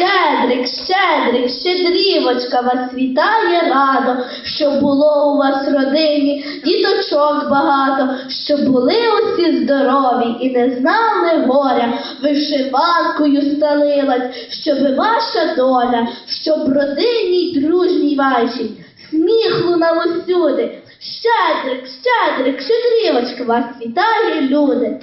Щедрик, щедрик, щедрівочка вас вітає радо, щоб було у вас родині діточок багато, щоб були усі здорові і не знали горя, вишиванкою сталилась, щоб ваша доля, щоб родині й дружній вашій сміх лунав усюди. Щедрик, щедрик, щедрівочка вас вітає люди.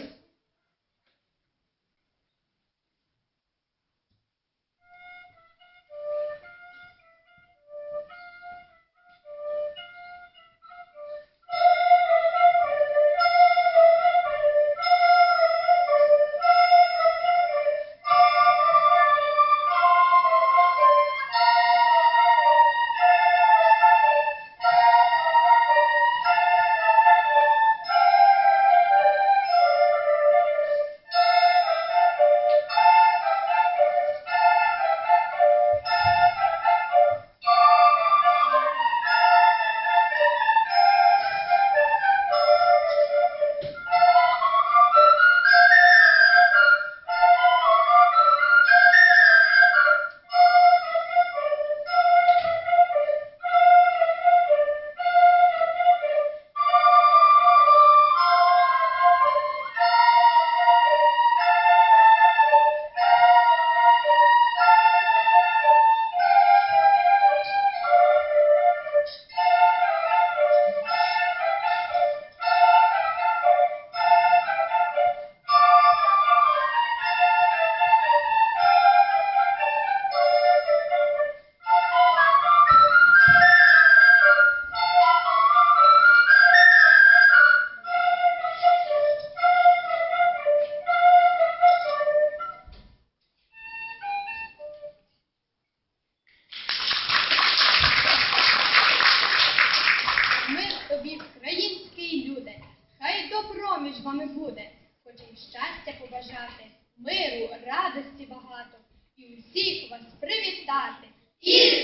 Вами буде, хочемо щастя побажати, миру, радості багато, і усіх вас привітати. Христом